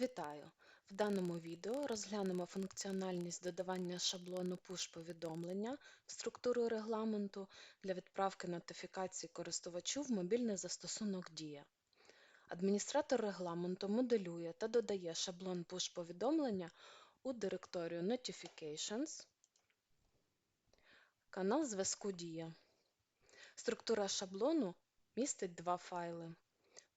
Вітаю! В даному відео розглянемо функціональність додавання шаблону push-повідомлення в структуру регламенту для відправки нотифікацій користувачу в мобільний застосунок Дія. Адміністратор регламенту моделює та додає шаблон push-повідомлення у директорію Notifications, канал зв'язку Дія. Структура шаблону містить два файли.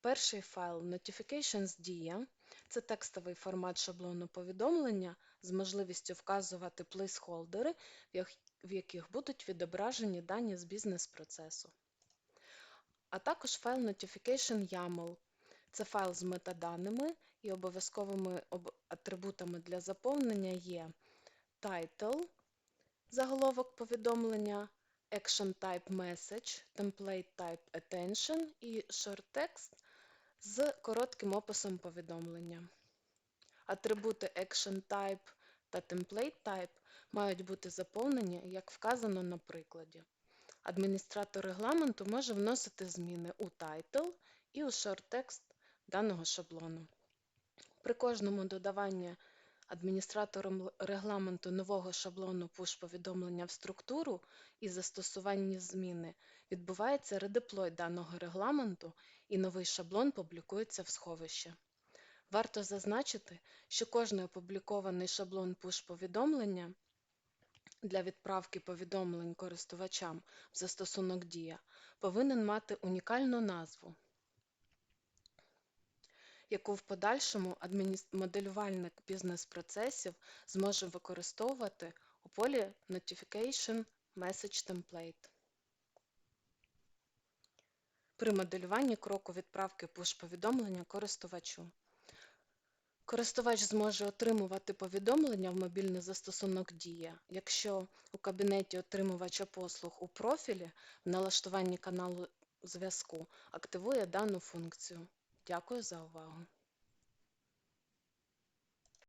Перший файл Notifications Дія це текстовий формат шаблону повідомлення з можливістю вказувати плейсхолдери, в яких будуть відображені дані з бізнес-процесу. А також файл Notification YAML. Це файл з метаданими і обов'язковими атрибутами для заповнення є title, заголовок повідомлення, Action Type Message, Template Type Attention і Short Text з коротким описом повідомлення. Атрибути Action Type та Template Type мають бути заповнені, як вказано на прикладі. Адміністратор регламенту може вносити зміни у title і у text даного шаблону. При кожному додаванні адміністратором регламенту нового шаблону push-повідомлення в структуру і застосуванні зміни відбувається редеплой даного регламенту і новий шаблон публікується в сховище. Варто зазначити, що кожний опублікований шаблон push-повідомлення для відправки повідомлень користувачам в застосунок Дія повинен мати унікальну назву, яку в подальшому моделювальник бізнес-процесів зможе використовувати у полі Notification Message Template. При моделюванні кроку відправки push-повідомлення користувачу. Користувач зможе отримувати повідомлення в мобільний застосунок Дія, якщо у кабінеті отримувача послуг у профілі в налаштуванні каналу зв'язку активує дану функцію. Дякую за увагу!